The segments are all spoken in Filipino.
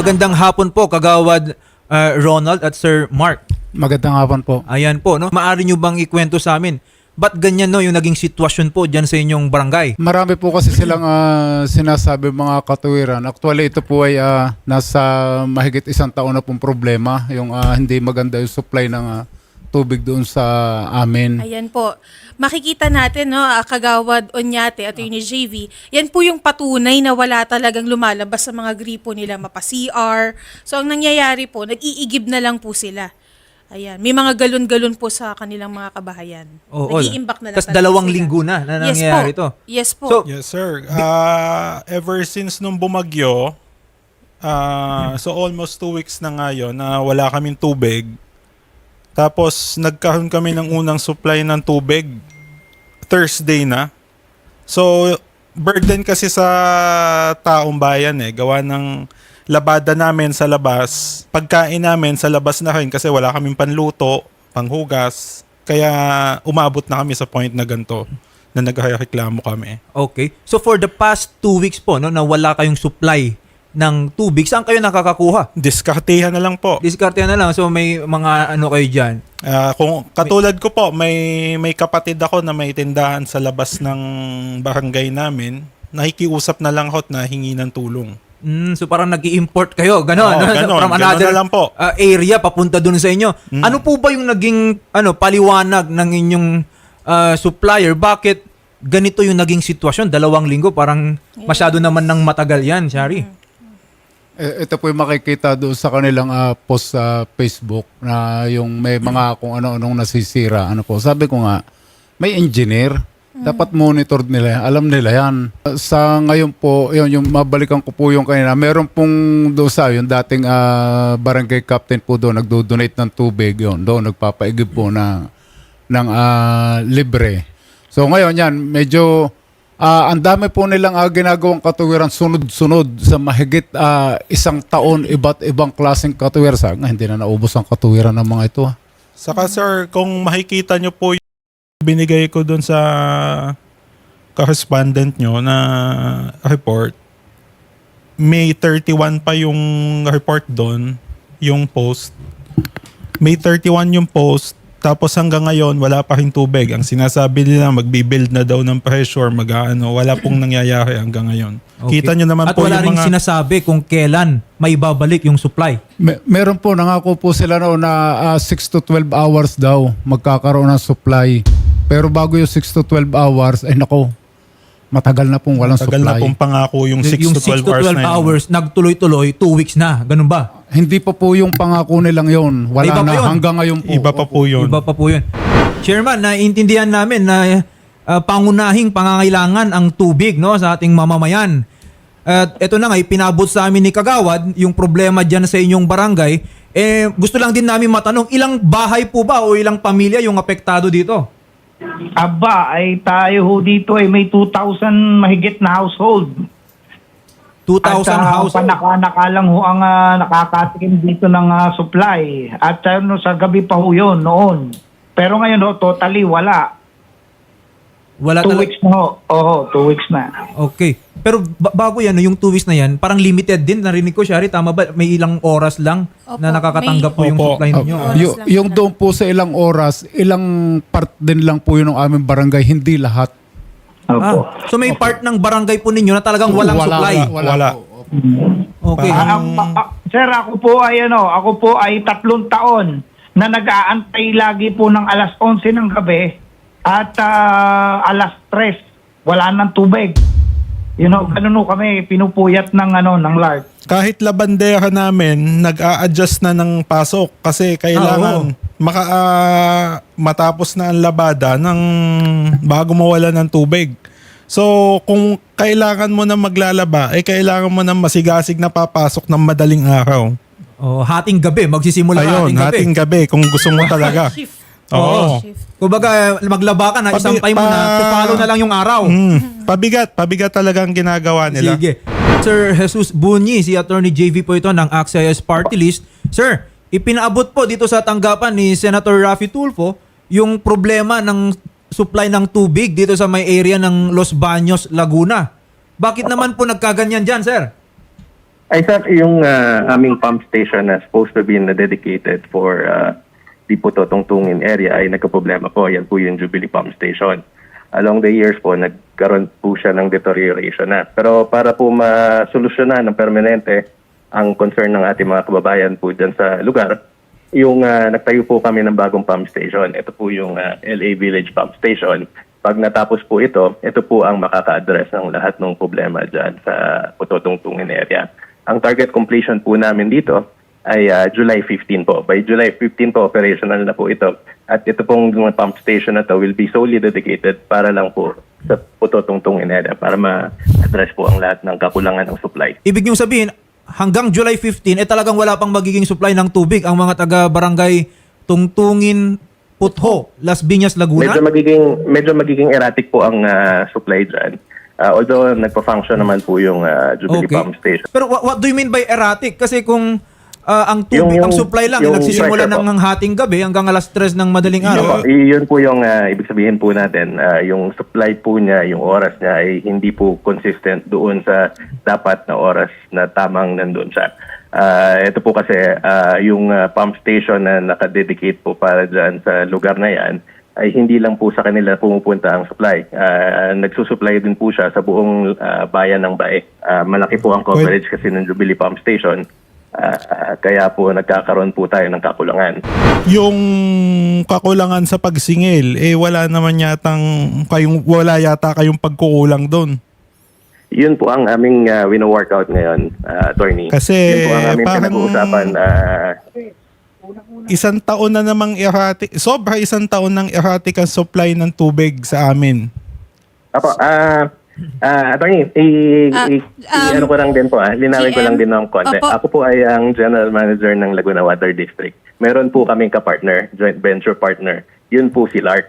magandang hapon po kagawad uh, Ronald at Sir Mark. Magandang hapon po. Ayan po, no? Maari nyo bang ikwento sa amin? Ba't ganyan no yung naging sitwasyon po dyan sa inyong barangay? Marami po kasi silang ah, sinasabi mga katuwiran. Actually, ito po ay ah, nasa mahigit isang taon na pong problema. Yung ah, hindi maganda yung supply ng ah, tubig doon sa amin. Ayan po. Makikita natin, no, ah, Kagawad Onyate, at ni JV, yan po yung patunay na wala talagang lumalabas sa mga gripo nila, mapa-CR. So, ang nangyayari po, nag-iigib na lang po sila. Ayan. May mga galon-galon po sa kanilang mga kabahayan. Oo. Nag-iimbak na lang Tapos talaga dalawang sila. linggo na na Yes nangyayari po. to. Yes po. So, Yes, sir. Ah, ever since nung bumagyo, ah, so almost two weeks na ngayon na wala kaming tubig. Tapos nagkaroon kami ng unang supply ng tubig Thursday na. So burden kasi sa taong bayan eh, gawa ng labada namin sa labas, pagkain namin sa labas na rin kasi wala kaming panluto, panghugas. Kaya umabot na kami sa point na ganito na nagreklamo kami. okay. So for the past two weeks po, no, na wala kayong supply ng tubig, saan kayo nakakakuha? Diskartehan na lang po. Diskarte na lang. So may mga ano kayo dyan. Ah, kung katulad ko po, may may kapatid ako na may tindahan sa labas ng barangay namin. Nakikiusap na lang ako at nahingi ng tulong. Mm, so parang nag import kayo, gano'n. Oo, ganon. From Ganon another na lang po. uh, area papunta dun sa inyo. Mm. Ano po ba yung naging ano paliwanag ng inyong uh, supplier? Bakit ganito yung naging sitwasyon? Dalawang linggo, parang masyado naman ng matagal yan, Shari. Eh, ito po yung makikita doon sa kanilang ah, post sa Facebook na yung may mga kung ano-anong nasisira. Ano po, sabi ko nga, may engineer. Dapat monitor nila, yan. alam nila yan. Sa ngayon po, yun, yung mabalikan ko po yung kanina, meron pong doon sa yung dating ah, barangay captain po doon, nagdo-donate ng tubig yun. Doon, nagpapaigib po na, ng ah, libre. So ngayon yan, medyo ah, ang dami po nilang ah, ginagawang katuwiran sunod-sunod sa mahigit ah, isang taon, iba't ibang klaseng katuwiran. Sa hindi na naubos ang katuwiran ng mga ito. Saka sir, kung makikita nyo po yung binigay ko doon sa correspondent nyo na report, May 31 pa yung report doon, yung post. May 31 yung post, tapos hanggang ngayon wala pa rin tubig. Ang sinasabi nila magbibuild na daw ng pressure, mag-ano, wala pong nangyayari hanggang ngayon. Okay. Kita nyo naman At po wala yung rin mga... sinasabi kung kailan may babalik yung supply. Me- meron po, nangako po sila noon na 6 to 12 hours daw magkakaroon ng supply. Pero bago yung 6 to 12 hours, ay nako, matagal na pong walang Tagal supply. na pong pangako yung 6 yung to 12, 6 to 12 hours, na yun. hours, nagtuloy-tuloy, 2 weeks na. Ganun ba? Hindi pa po yung pangako nilang yon. Wala Iba pa na yun. hanggang ngayon po. Iba pa po yun. Iba pa po yun. Chairman, naiintindihan namin na uh, pangunahing pangangailangan ang tubig no sa ating mamamayan. At ito na nga, pinabot sa amin ni Kagawad yung problema dyan sa inyong barangay. Eh, gusto lang din namin matanong, ilang bahay po ba o ilang pamilya yung apektado dito? Aba, ay tayo ho dito ay may 2,000 mahigit na household. 2,000 At uh, house. panaka-naka lang ho ang ah, nakakatikim dito ng ah, supply. At ah, no, sa gabi pa ho yun noon. Pero ngayon ho, totally wala. Wala two weeks na ho. Oo, two weeks na. Okay. Pero ba- bago yan, no, yung 2 weeks na yan, parang limited din. Narinig ko, Shari, tama ba? May ilang oras lang Opo, na nakakatanggap po may- yung Opo. supply ninyo. Ah, Oras yung, lang yung sila. doon po sa ilang oras, ilang part din lang po yun ng aming barangay, hindi lahat. Opo. Ah, so may part ng barangay po ninyo na talagang walang Wala, supply. Wala. Wala. po. Okay. Ah, ah, ah, ah, sir, ako po ay ano, ako po ay tatlong taon na nag-aantay lagi po ng alas 11 ng gabi at ah, alas 3 wala nang tubig. You know, ganun ho kami pinupuyat ng ano ng LART. kahit labandera namin, nag-a-adjust na ng pasok kasi Ah, kailangan maka, ah, matapos na ang labada ng bago mawala ng tubig. So, kung kailangan mo na maglalaba, eh kailangan mo na masigasig na papasok ng madaling araw. Oh, hating gabi, magsisimula Ayun, hating gabi. hating gabi kung gusto mo talaga. Shift. Oo. Kumbaga, maglaba ka na, Pabi- isampay mo na, pa- follow na lang yung araw. Mm, pabigat, pabigat talaga ang ginagawa nila. Sige. Sir Jesus Bunyi, si Attorney JV po ito ng AXIS Party List. Sir, ipinaabot po dito sa tanggapan ni Senator Raffy Tulfo yung problema ng supply ng tubig dito sa may area ng Los Baños, Laguna. Bakit naman po nagkaganyan dyan, sir? Ay sir, yung ah, aming pump station na supposed to be na dedicated for uh, po tungtungin area ay nagka-problema po. Yan po yung Jubilee Pump Station. Along the years po, nagkaroon po siya ng deterioration na. Pero para po masolusyonan ng permanente ang concern ng ating mga kababayan po dyan sa lugar, yung ah, nagtayo po kami ng bagong pump station. Ito po yung ah, LA Village Pump Station. Pag natapos po ito, ito po ang makaka-address ng lahat ng problema dyan sa Putotungtungin area. Ang target completion po namin dito ay ah, July 15 po. By July 15 po, operational na po ito. At ito pong mga pump station na to will be solely dedicated para lang po sa Putotungtungin area para ma-address po ang lahat ng kakulangan ng supply. Ibig niyong sabihin, hanggang July 15, eh talagang wala pang magiging supply ng tubig ang mga taga-barangay Tungtungin, Putho, Las Piñas, Laguna? Medyo magiging medyo magiging erratic po ang ah, supply diyan. although nagpa-function naman po yung ah, Jubilee Pump Station. Pero what, what do you mean by erratic? Kasi kung ah, ang tubig, Yung- ang supply lang, yung nagsisimula pressure ng hating gabi hanggang alas 3 ng madaling po, araw. y- yun po yung ah, ibig sabihin po natin, ah, yung supply po niya, yung oras niya ay hindi po consistent doon sa dapat na oras na tamang nandun siya. Ah, ito po kasi ah, yung ah, pump station na nakadedicate po para dyan sa lugar na yan ay hindi lang po sa kanila pumupunta ang supply. Ah, nagsusupply din po siya sa buong ah, bayan ng Bae. Ah, malaki po ang coverage kasi ng Jubilee Pump Station. Ah, kaya po nagkakaroon po tayo ng kakulangan. Yung kakulangan sa pagsingil, eh wala naman yatang kayong wala yata kayong pagkukulang doon. Yun po ang aming uh, wino-workout ngayon, ah, attorney. Kasi Yun po ang aming parang- pinag-uusapan. ah, Isang taon na namang erratic, sobra isang taon ng erratic ang supply ng tubig sa amin. apo, ah, ah, attorney, i, Ah, i, um, ano ko lang din po, ah, linawin ko GM, lang din ng konti. opo. Ako po ay ang General Manager ng Laguna Water District. Meron po kaming kapartner, joint venture partner. Yun po si LARC.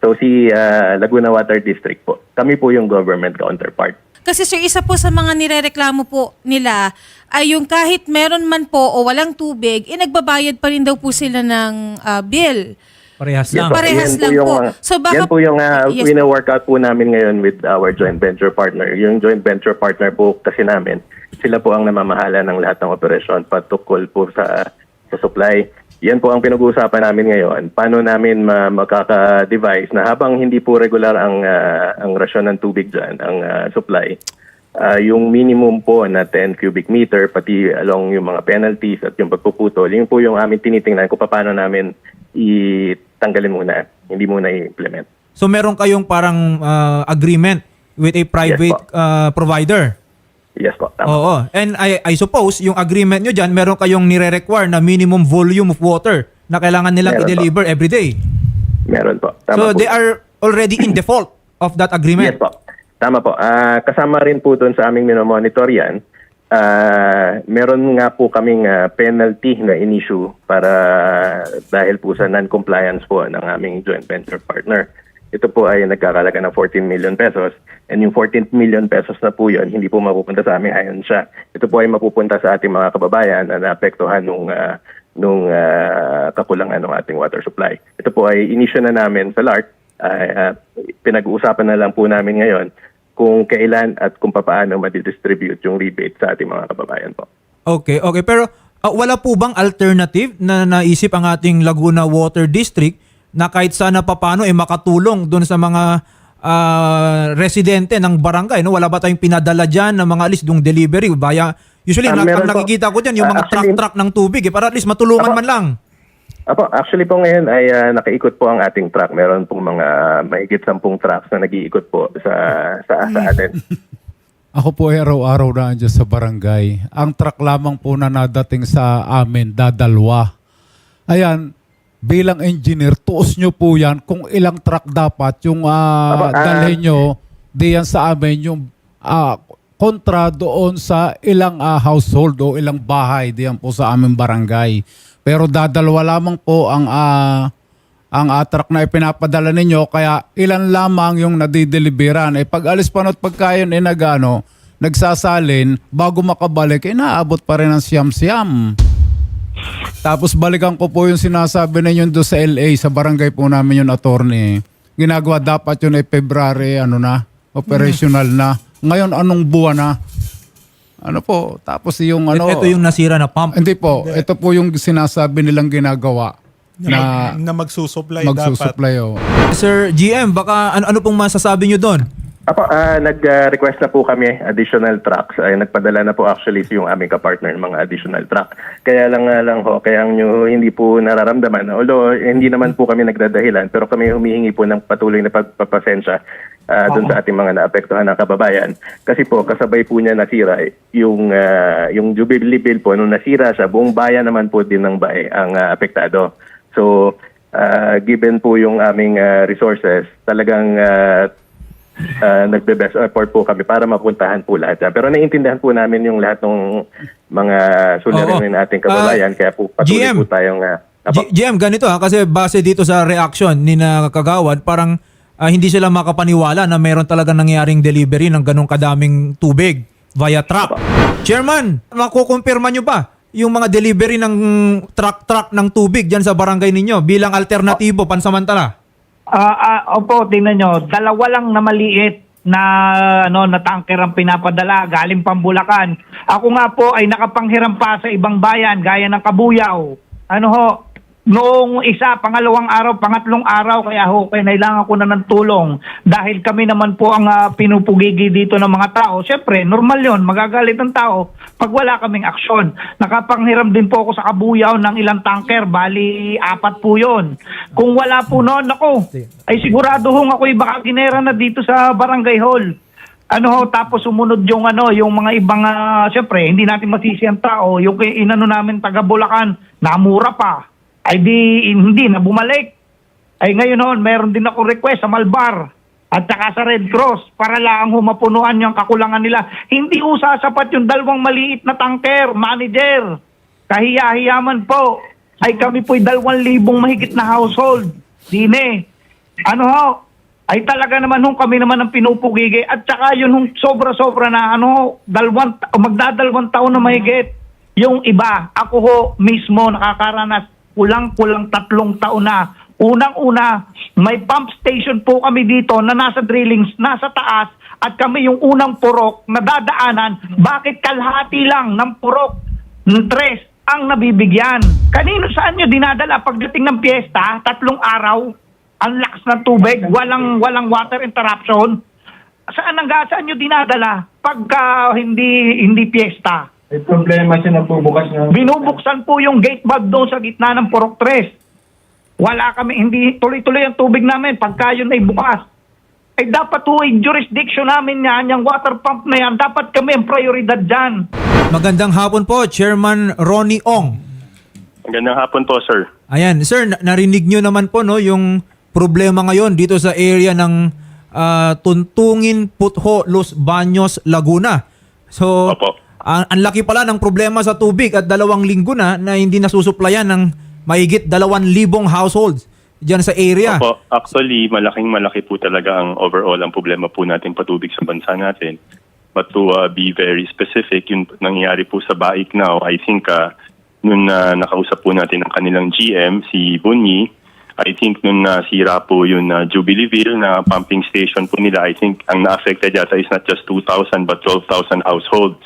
So si ah, Laguna Water District po. Kami po yung government counterpart. Kasi sir, isa po sa mga nirereklamo po nila ay yung kahit meron man po o walang tubig, eh nagbabayad pa rin daw po sila ng ah, bill. Parehas lang. po, Parehas yan lang yung, po. ah, So baka- yan po yung uh, Yes. wino-workout po namin ngayon with our joint venture partner. Yung joint venture partner po kasi namin, sila po ang namamahala ng lahat ng operasyon patukol po sa, sa supply. Yan po ang pinag-uusapan namin ngayon. Paano namin ma- makaka-devise na habang hindi po regular ang, ah, ang rasyon ng tubig dyan, ang ah, supply, Ah, yung minimum po na 10 cubic meter, pati along yung mga penalties at yung pagpuputol, yun po yung amin tinitingnan kung paano namin itanggalin muna, hindi muna i-implement. So meron kayong parang ah, agreement with a private Yes po. ah, provider. Yes po, tama. Oo. And I, I suppose, yung agreement nyo dyan, meron kayong nire-require na minimum volume of water na kailangan nilang Meron po. i-deliver every day. Meron po. Tama So po. they are already in default of that agreement. Yes po. Tama po. Ah, kasama rin po doon sa aming minomonitor yan, ah, meron nga po kaming ah, penalty na in-issue para dahil po sa non-compliance po ng aming joint venture partner. Ito po ay nagkakalaga ng 14 million pesos and yung 14 million pesos na po yun, hindi po mapupunta sa amin ayon siya. Ito po ay mapupunta sa ating mga kababayan na naapektuhan nung ah, nung ah, kakulangan ng ating water supply. Ito po ay inisyo na namin sa LARC ay ah, pinag-uusapan na lang po namin ngayon kung kailan at kung paano madidistribute yung rebate sa ating mga kababayan po. Okay, okay. Pero ah, wala po bang alternative na naisip ang ating Laguna Water District na kahit sana papano eh makatulong doon sa mga ah, residente ng barangay? No? Wala ba tayong pinadala dyan ng mga alis yung delivery? Via, usually, Ah, na, ang nakikita ko dyan, yung mga truck-truck ng tubig eh, para at least matulungan Apo. man lang. Apo, actually po ngayon ay ah, nakaikot po ang ating truck. Meron pong mga mahigit sampung trucks na nag-iikot po sa sa, sa atin. Ako po ay araw-araw na andyan sa barangay. Ang truck lamang po na nadating sa amin, dadalwa. Ayan, bilang engineer, tuos nyo po yan kung ilang truck dapat yung Aba, ah, ah, dalhin nyo diyan sa amin yung ah, kontra doon sa ilang ah, household o ilang bahay diyan po sa aming barangay. Pero dadalwa lamang po ang ah, ang uh, truck na ipinapadala ninyo kaya ilan lamang yung nadideliveran. Eh pag alis pa at pagkain eh nagano, nagsasalin bago makabalik eh naabot pa rin ang siyam-siyam. Tapos balikan ko po yung sinasabi ninyo doon sa LA sa barangay po namin yung attorney. Ginagawa dapat yun ay February ano na, operational na. Ngayon anong buwan na? Ano po, tapos yung ano... ito yung nasira na pump. Hindi po, ito po yung sinasabi nilang ginagawa na na, na magsusupply, dapat. magsusupply. Oh. Sir GM, baka ano, ano pong masasabi nyo doon? Apo, ah, nag-request na po kami additional trucks. Ay, nagpadala na po actually yung aming kapartner ng mga additional truck. Kaya lang nga lang ho, kaya nyo hindi po nararamdaman. Although hindi naman po kami nagdadahilan, pero kami humihingi po ng patuloy na pagpapasensya ah, doon sa ating mga naapektuhan na kababayan. Kasi po, kasabay po niya nasira eh, yung, ah, yung Jubilee Bill po, nung nasira siya, buong bayan naman po din ng bae ang ah, apektado. So, ah, given po yung aming ah, resources, talagang ah, uh, nagbe-best effort po kami para mapuntahan po lahat. yan. Pero naiintindihan po namin yung lahat ng mga suliranin nating kababayan. Ah, kaya po patuloy GM. po tayong... Uh, G- GM, ganito ha, kasi base dito sa reaction ni na Kagawad, parang ah, hindi sila makapaniwala na mayroon talaga nangyaring delivery ng ganong kadaming tubig via truck. Chairman, makukumpirma nyo ba yung mga delivery ng truck-truck ng tubig dyan sa barangay ninyo bilang alternatibo pansamantala? Ah, ah, opo, tingnan nyo, dalawa lang na maliit na ano na tanker ang pinapadala galing Pambulacan. Ako nga po ay nakapanghiram pa sa ibang bayan gaya ng Kabuyaw. Ano ho, noong isa, pangalawang araw, pangatlong araw kaya ho, kailangan ko na ng tulong dahil kami naman po ang ah, pinupugigi dito ng mga tao. Siyempre, normal 'yon, magagalit ang tao pag wala kaming aksyon. Nakapanghiram din po ako sa Kabuyaw ng ilang tanker, bali apat po 'yon. Kung wala po noon, ako, ay sigurado hong ako'y baka ginera na dito sa Barangay Hall. Ano ho, tapos sumunod yung ano, yung mga ibang, uh, syempre, hindi natin masisi ang tao, yung inano namin taga Bulacan, namura pa. Ay di, hindi na bumalik. Ay ngayon noon, meron din ako request sa Malbar at saka sa Red Cross para lang humapunuan yung kakulangan nila. Hindi usa sapat yung dalawang maliit na tanker, manager. Kahiya-hiyaman po. Ay kami po'y dalawang libong mahigit na household. Dine. Ano ho? Ay talaga naman hong kami naman ang pinupugigi at saka yun hong sobra-sobra na ano ho, dalawang, magdadalawang taon na mahigit. Yung iba, ako ho mismo nakakaranas kulang-kulang tatlong taon na. Unang-una, may pump station po kami dito na nasa drillings, nasa taas at kami yung unang purok na dadaanan. Bakit kalahati lang ng purok ng tres ang nabibigyan? Kanino saan nyo dinadala pagdating ng piyesta, tatlong araw, ang lakas ng tubig, walang walang water interruption? Saan ang saan nyo dinadala pagka hindi hindi piyesta? May problema siya nagbubukas ng... Binubuksan po yung gate valve doon sa gitna ng Purok 3. Wala kami, hindi tuloy-tuloy ang tubig namin pagka yun ay bukas. Ay dapat po ay jurisdiction namin yan, yung water pump na yan, dapat kami ang prioridad dyan. Magandang hapon po, Chairman Ronnie Ong. Magandang hapon po, sir. Ayan, sir, na- narinig nyo naman po no, yung problema ngayon dito sa area ng ah, Tuntungin, Putho, Los Baños, Laguna. So, Opo. Ang, ang laki pala ng problema sa tubig at dalawang linggo na na hindi nasusuplayan ng mahigit dalawang libong households dyan sa area. Opo, actually, malaking malaki po talaga ang overall ang problema po natin patubig sa bansa natin. But to uh, be very specific, yung nangyayari po sa Baik now, I think uh, nung uh, nakausap po natin ang kanilang GM, si Bunyi, I think nung nasira po yung uh, Jubileeville na pumping station po nila, I think ang na-affected yata is not just 2,000 but 12,000 households.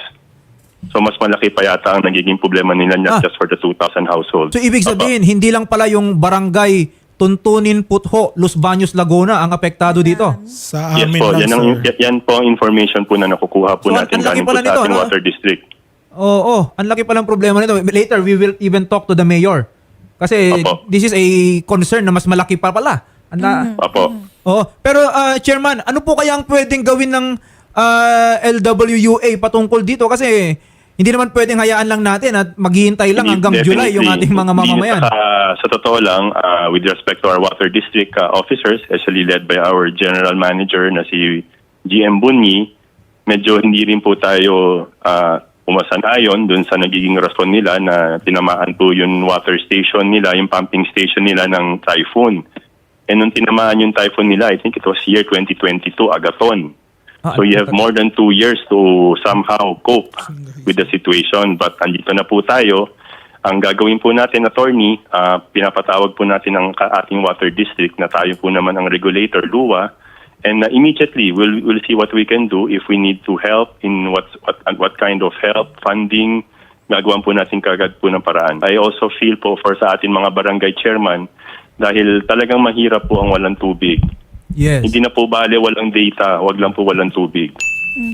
So mas malaki pa yata ang nagiging problema nila Ah. not just for the 2,000 households. So ibig Opo. sabihin, hindi lang pala yung barangay Tuntunin, Putho, Los Baños, Laguna ang apektado dito. Sa Yes amin po, lang, yan, ang, sir. yan po ang information po na nakukuha po So, ang natin laki galing po pala sa nito, ating no? water district. Oo, ang laki palang problema nito. Later, we will even talk to the mayor. Kasi Opo. this is a concern na mas malaki pa pala. Anda, Opo. Oo. Pero uh, Chairman, ano po kaya ang pwedeng gawin ng uh, LWUA patungkol dito? Kasi hindi naman pwedeng hayaan lang natin at maghihintay lang hanggang July yung ating mga mamamayan. saka, sa totoo lang, uh, with respect to our water district uh, officers, especially led by our general manager na si GM Bunyi, medyo hindi rin po tayo uh, umasanayon dun sa nagiging rason nila na tinamaan po yung water station nila, yung pumping station nila ng typhoon. And nung tinamaan yung typhoon nila, I think it was year 2022, Agaton. Ah, So you have more than two years to somehow cope with the situation. But andito na po tayo. Ang gagawin po natin, attorney, ah, pinapatawag po natin ang ating water district na tayo po naman ang regulator, LUWA, And uh, immediately, we'll, we'll see what we can do if we need to help in what, what, what kind of help, funding, gagawan po natin kagad po ng paraan. I also feel po for sa atin mga barangay chairman, dahil talagang mahirap po ang walang tubig. Yes. Hindi na po bale walang data, wag lang po walang tubig.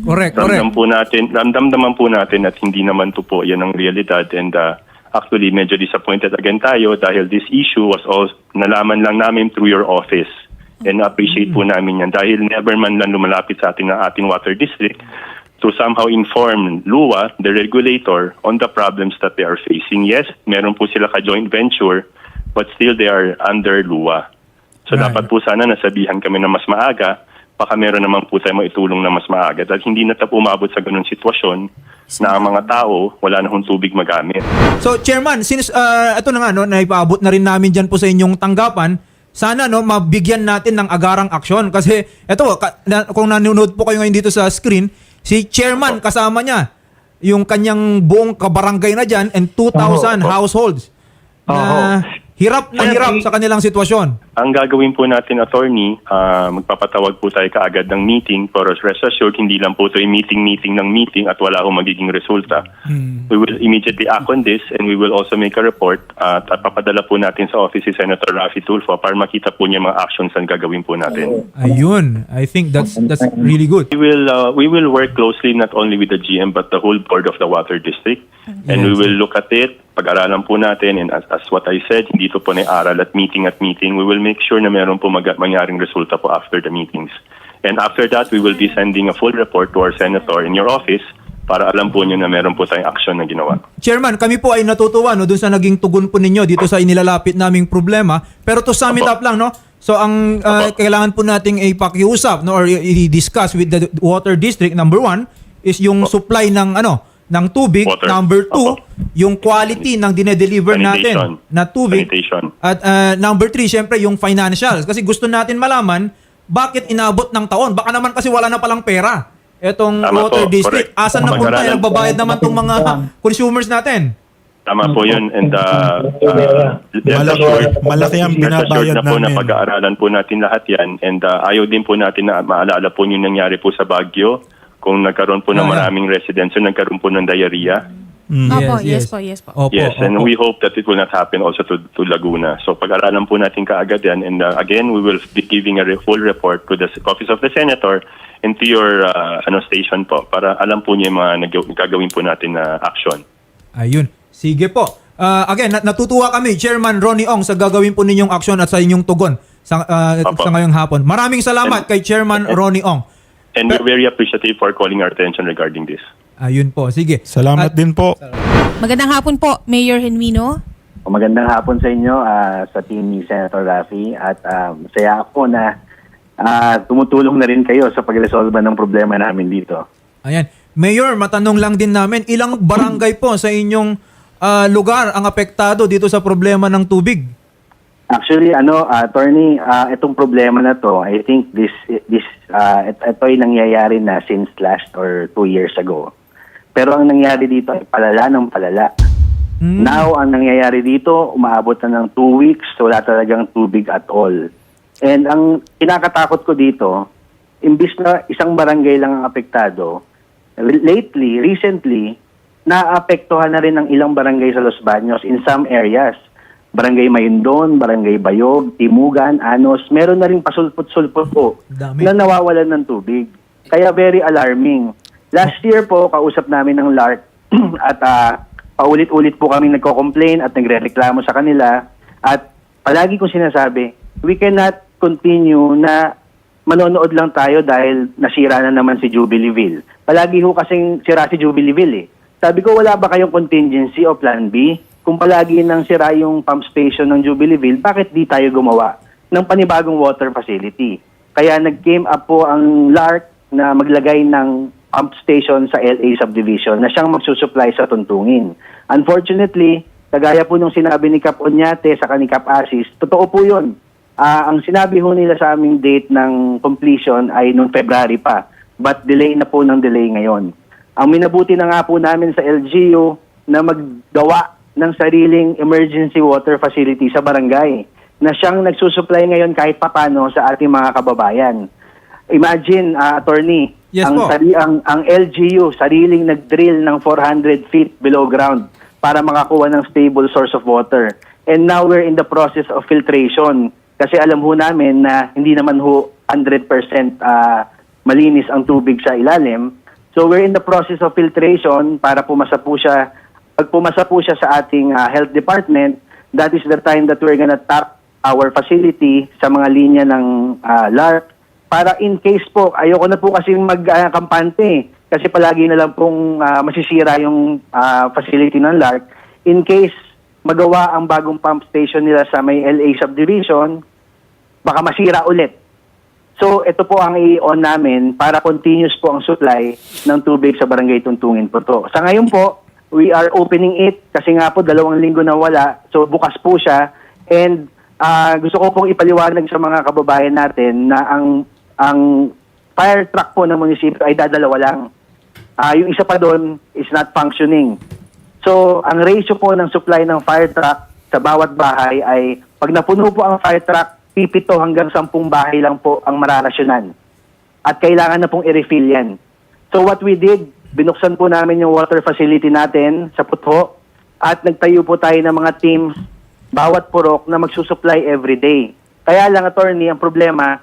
Correct, correct. Ramdam po natin, ramdam naman po natin at hindi naman to po yan ang realidad and uh, actually medyo disappointed again tayo dahil this issue was all nalaman lang namin through your office and appreciate po namin yan dahil never man lang lumalapit sa atin ng ating water district to somehow inform LUA, the regulator, on the problems that they are facing. Yes, meron po sila ka-joint venture but still they are under LUA. So Right. dapat po sana nasabihan kami na mas maaga, baka meron naman po tayo maitulong na mas maaga. Dahil hindi na tayo umabot sa ganun sitwasyon na ang mga tao wala na hong tubig magamit. So, Chairman, since uh, ito na nga, no, naipaabot na rin namin dyan po sa inyong tanggapan, sana no mabigyan natin ng agarang aksyon. Kasi ito ka, na, kung nanonood po kayo ngayon dito sa screen si chairman kasama niya yung kanyang buong kabarangay na diyan and 2,000 households. Na hirap na hirap sa kanilang sitwasyon. Ang gagawin po natin, attorney, ah, magpapatawag po tayo kaagad ng meeting para rest assured, hindi lang po ito yung meeting-meeting ng meeting at wala akong magiging resulta. We will immediately act on this and we will also make a report at papadala po natin sa office si Senator Rafi Tulfo para makita po niya mga actions na gagawin po natin. Ayun, I think that's that's really good. We will uh, we will work closely not only with the GM but the whole board of the water district, and we will look at it. Pag-aralan po natin, and as, as what I said, hindi ito po na aral at meeting at meeting. We will make sure na meron po mag- mangyaring resulta po after the meetings. And after that, we will be sending a full report to our senator in your office para alam po niyo na meron po tayong action na ginawa. Chairman, kami po ay natutuwa no dun sa naging tugon po ninyo dito sa inilalapit naming problema. Pero to sum it up lang no. So ang uh, kailangan po nating ipakiusap no or i-discuss with the water district number one is yung supply ng ano ng tubig. Water. Number two, Opo. yung quality ng dinedeliver Sanitation. natin na tubig. Sanitation. At uh, number three, syempre yung financials. Kasi gusto natin malaman bakit inabot ng taon. Baka naman kasi wala na palang pera. Etong Tama water po, district. correct. Asan na punta? Nagbabayad naman tong mga consumers natin. Tama po yun. And uh, uh, rest Malaki- assured- malaki ang rest assured binabayad na po na namin. pag-aaralan po natin lahat yan. And uh, ayaw din po natin na maalala po yung nangyari po sa Baguio. Kung nagkaroon po ng yeah. maraming residents, so nagkaroon po ng diarrhea. Opo, yes, po, yes po. Opo, yes, and opo. we hope that it will not happen also to, to Laguna. So pag-aralan po natin kaagad yan. And uh, again, we will be giving a re- full report to the Office of the Senator and to your uh, ano station po para alam po niya yung mga nag- gagawin po natin na action. Ayun. Sige po. Ah, again, nat- natutuwa kami, Chairman Ronnie Ong, sa gagawin po ninyong aksyon at sa inyong tugon sa, ah, Opo. sa ngayong hapon. Maraming salamat And- kay Chairman Ronnie Ong. And we're very appreciative for calling our attention regarding this. Ayun po. Sige. Salamat At- din po. Magandang hapon po, Mayor Henwino. Magandang hapon sa inyo ah, sa team ni Senator Rafi at ah, masaya ako na ah, tumutulong na rin kayo sa pagresolve ng problema namin dito. Ayan. Mayor, matanong lang din namin, ilang barangay po sa inyong ah, lugar ang apektado dito sa problema ng tubig? Actually, ano, ah, attorney, ah, itong problema na to, I think this this uh, it, ito ay nangyayari na since last or two years ago. Pero ang nangyari dito ay palala ng palala. Hmm. Now, ang nangyayari dito, umaabot na ng two weeks, wala talagang tubig at all. And ang kinakatakot ko dito, imbis na isang barangay lang ang apektado, lately, recently, naapektuhan na rin ng ilang barangay sa Los Baños in some areas. Barangay Mayundon, Barangay Bayog, Timugan, Anos, meron na rin pasulpot-sulpot po Dami. na nawawalan ng tubig. Kaya very alarming. Last year po, kausap namin ng LARC at ah, paulit-ulit po kami nagko-complain at nagre-reklamo sa kanila at palagi kong sinasabi, we cannot continue na manonood lang tayo dahil nasira na naman si Jubileeville. Palagi ho kasing sira si Jubileeville eh. Sabi ko, wala ba kayong contingency o plan B? Kung palagi nang sira yung pump station ng Jubileeville, bakit di tayo gumawa ng panibagong water facility? Kaya nag-came up po ang LARC na maglagay ng pump station sa LA subdivision na siyang magsusupply sa tuntungin. Unfortunately, kagaya po nung sinabi ni Cap Onyate sa ni Cap Asis, totoo po yun. Ah, ang sinabi ho nila sa aming date ng completion ay noong February pa. But delay na po ng delay ngayon. Ang minabuti na nga po namin sa LGU na maggawa ng sariling emergency water facility sa barangay na siyang nagsusupply ngayon kahit papano sa ating mga kababayan. imagine, ah, attorney, Yes ang, po. sari- ang, ang LGU, sariling nag-drill ng 400 feet below ground para makakuha ng stable source of water. And now we're in the process of filtration. Kasi alam ho namin na hindi naman ho 100% ah, malinis ang tubig sa ilalim. So we're in the process of filtration para pumasa po siya. Pag pumasa po siya sa ating ah, health department, that is the time that we're gonna tap our facility sa mga linya ng ah, LARC para in case po, ayoko na po kasi magkampante kasi palagi na lang pong ah, masisira yung ah, facility ng LARC. In case magawa ang bagong pump station nila sa may LA subdivision, baka masira ulit. So, ito po ang i-on namin para continuous po ang supply ng tubig sa Barangay Tuntungin po to. Sa ngayon po, we are opening it kasi nga po dalawang linggo na wala. So, bukas po siya. And ah, gusto ko pong ipaliwanag sa mga kababayan natin na ang ang fire truck po ng munisipyo ay dadalawa lang. Ah, yung isa pa doon is not functioning. So, ang ratio po ng supply ng fire truck sa bawat bahay ay pag napuno po ang fire truck, pipito hanggang sampung bahay lang po ang mararasyonan. At kailangan na pong i-refill yan. So what we did, binuksan po namin yung water facility natin sa Putho at nagtayo po tayo ng mga teams bawat purok na magsusupply every day. Kaya lang, attorney, ang problema,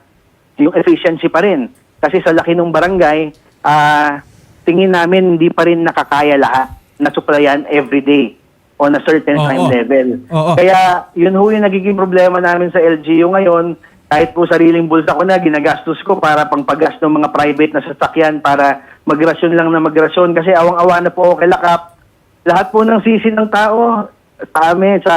yung efficiency pa rin. Kasi sa laki ng barangay, ah, tingin namin hindi pa rin nakakaya lahat na supplyan every day on a certain Oo. time level. Oo. Kaya yun ho yung nagiging problema namin sa LGU ngayon. Kahit po sariling bulsa ko na, ginagastos ko para pangpagas ng mga private na sasakyan para magrasyon lang na magrasyon. Kasi awang-awa na po ako kay Lakap. Lahat po ng sisi ng tao, sa amin, sa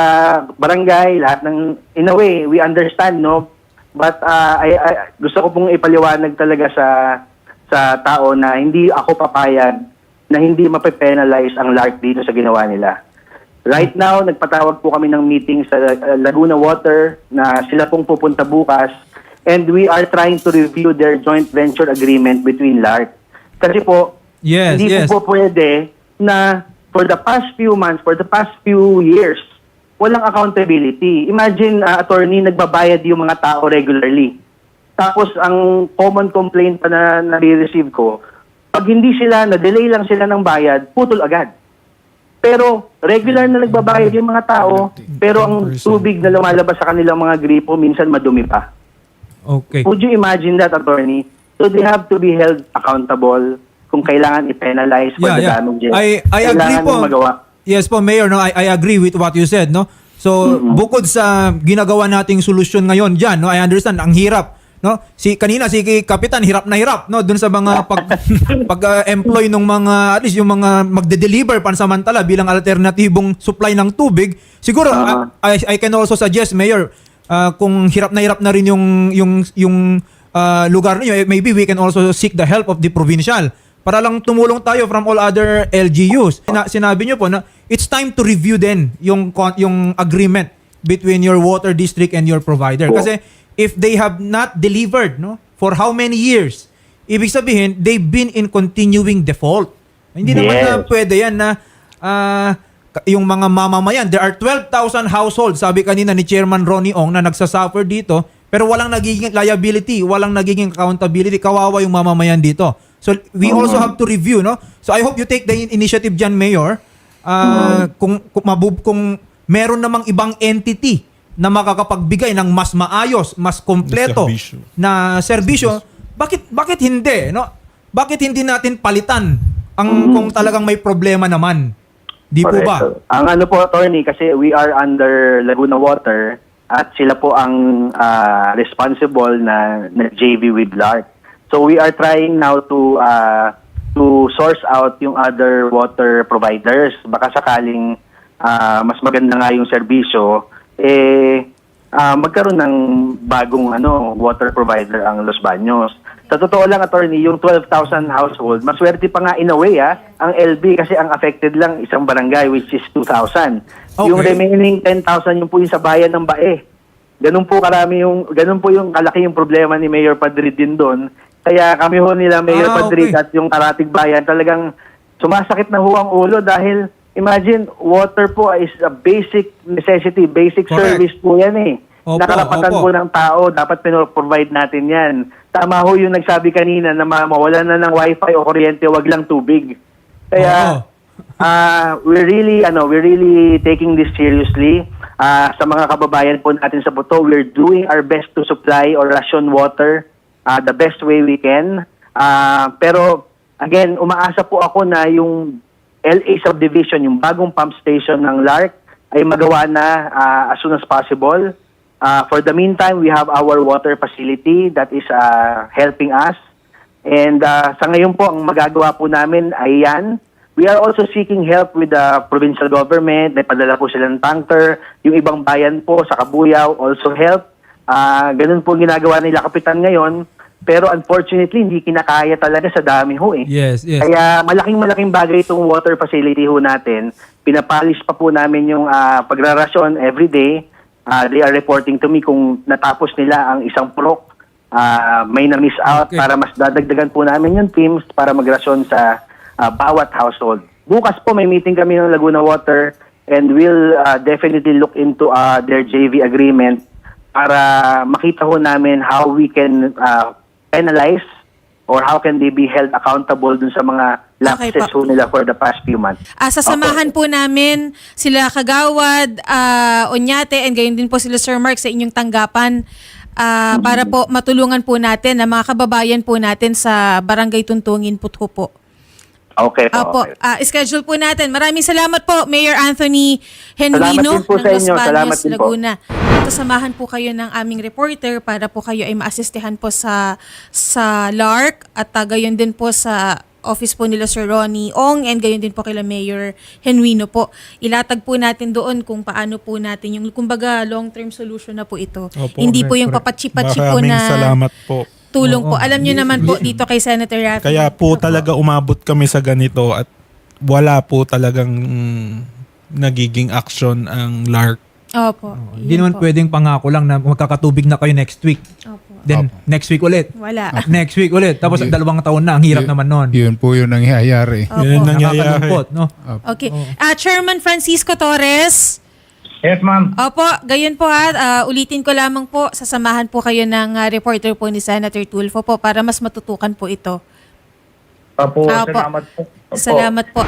barangay, lahat ng, in a way, we understand, no? But ah, I, I- gusto ko pong ipaliwanag talaga sa sa tao na hindi ako papayag na hindi mape-penalize ang LARC dito sa ginawa nila. Right now, nagpatawag po kami ng meeting sa uh, Laguna Water na sila pong pupunta bukas and we are trying to review their joint venture agreement between LARC. Kasi po, Yes, hindi yes. po po pwede na for the past few months, for the past few years, walang accountability. Imagine, uh, attorney, nagbabayad yung mga tao regularly. Tapos, ang common complaint pa na nare-receive ko, pag hindi sila, na-delay lang sila ng bayad, putol agad. Pero regular na nagbabayad yung mga tao, pero ang tubig na lumalabas sa kanilang mga gripo minsan madumi pa. Okay. Would you imagine that, attorney? So they have to be held accountable kung kailangan i-penalize for the damages. I, I agree Kailangan po. magawa. Yes po, Mayor, no, I, I agree with what you said, no? So, bukod sa ginagawa nating solusyon ngayon diyan, no, I understand ang hirap, no? Si kanina si Kapitan hirap na hirap, no, dun sa mga pag pag uh, ng mga at least yung mga magde-deliver pansamantala bilang alternatibong supply ng tubig. Siguro Ah. I, I can also suggest, Mayor, uh, kung hirap na hirap na rin yung yung yung uh, lugar niyo, eh, maybe we can also seek the help of the provincial para lang tumulong tayo from all other LGUs. Sina- sinabi niyo po na it's time to review din yung yung agreement between your water district and your provider. Kasi if they have not delivered, no, for how many years? Ibig sabihin, they've been in continuing default. Hindi naman Yes. na pwede yan na ka- yung mga mamamayan, there are 12,000 households, sabi kanina ni Chairman Ronnie Ong na nagsasuffer dito, pero walang nagiging liability, walang nagiging accountability, kawawa yung mamamayan dito. So we also have to review, no? So I hope you take the in- initiative dyan, Mayor. Ah, kung, kung, mabub, kung meron namang ibang entity na makakapagbigay ng mas maayos, mas kompleto serbisyo. na serbisyo, bakit bakit hindi, no? Bakit hindi natin palitan ang kung talagang may problema naman? Di po Correct. ba? Ang ano po, attorney, kasi we are under Laguna Water at sila po ang ah, responsible na, na JV with LARC. So we are trying now to ah, to source out yung other water providers. Baka sakaling ah, mas maganda nga yung serbisyo, eh ah, magkaroon ng bagong ano water provider ang Los Baños. Sa totoo lang, attorney, yung 12,000 household, maswerte pa nga in a way, ah, ang LB kasi ang affected lang isang barangay which is 2,000. Yung Okay. remaining 10,000 yung po yung sa bayan ng Bae. Ganun po karami yung, ganun po yung kalaki yung problema ni Mayor Padrid din doon. Kaya kami ho nila Mayor Ah, Padrid okay. at yung Karatig Bayan talagang sumasakit na ho ang ulo dahil imagine, water po is a basic necessity, basic Correct. service po yan eh. Opo, Nakarapatan opo. po ng tao, dapat pinoprovide natin yan. tama ho yung nagsabi kanina na ma- mawalan na ng wifi o kuryente, wag lang tubig. Kaya, Oo. ah we're really, ano, we're really taking this seriously. Ah, sa mga kababayan po natin sa Boto, we're doing our best to supply or ration water ah, the best way we can. Ah, pero, again, umaasa po ako na yung LA subdivision, yung bagong pump station ng LARC, ay magawa na ah, as soon as possible. Uh, for the meantime, we have our water facility that is uh, helping us. And uh, sa ngayon po, ang magagawa po namin ay yan. We are also seeking help with the provincial government. May padala po sila ng tanker. Yung ibang bayan po sa Kabuyao also help. Uh, ganun po ginagawa nila kapitan ngayon. Pero unfortunately, hindi kinakaya talaga sa dami ho eh. Yes, yes. Kaya malaking malaking bagay itong water facility ho natin. Pinapalis pa po namin yung ah, pagrarasyon every day. Ah, they are reporting to me kung natapos nila ang isang prok. Ah, may na-miss out Okay. para mas dadagdagan po namin yung teams para magrasyon sa ah, bawat household. Bukas po may meeting kami ng Laguna Water and we'll ah, definitely look into ah, their JV agreement para makita ho namin how we can ah, penalize or how can they be held accountable dun sa mga Okay lapses po. ho nila for the past few months. Ah, sasamahan po namin sila Kagawad, ah, Onyate, and gayon din po sila Sir Mark sa inyong tanggapan ah, para po matulungan po natin ang mga kababayan po natin sa Barangay Tuntungin Putho po. Okay po. Apo, okay. ah, schedule po natin. Maraming salamat po, Mayor Anthony Henwino Salamat din po ng sa Los inyo. Salamat Baños, din po. Laguna. Kasamahan po kayo ng aming reporter para po kayo ay maasistehan po sa sa LARC at uh, gayon din po sa office po nila Sir Ronnie Ong and gayon din po kila Mayor Henwino po. Ilatag po natin doon kung paano po natin yung kumbaga long-term solution na po ito. Opo, Hindi po yung correct. papachi-pachi po Maraming na salamat po. Tulong po. Oo. Alam nyo naman po dito kay Senator Rafi. Kaya po talaga umabot kami sa ganito at wala po talagang mm, nagiging action ang LARC. Opo. Hindi yun naman po. pwedeng pangako lang na magkakatubig na kayo next week. Opo. Then next week ulit. Wala. Next week ulit. Tapos dalawang taon na. Ang hirap Yun- naman nun. Yun po yung nangyayari. Opo. Ang nangyayari. Nakakalungkot, no? Okay. Ah, Chairman Francisco Torres. Yes, ma'am. Opo, gayon po ha. Ah, ulitin ko lamang po, sasamahan po kayo ng ah, reporter po ni Senator Tulfo po para mas matutukan po ito. Opo, Opo. salamat po. Opo. Salamat po.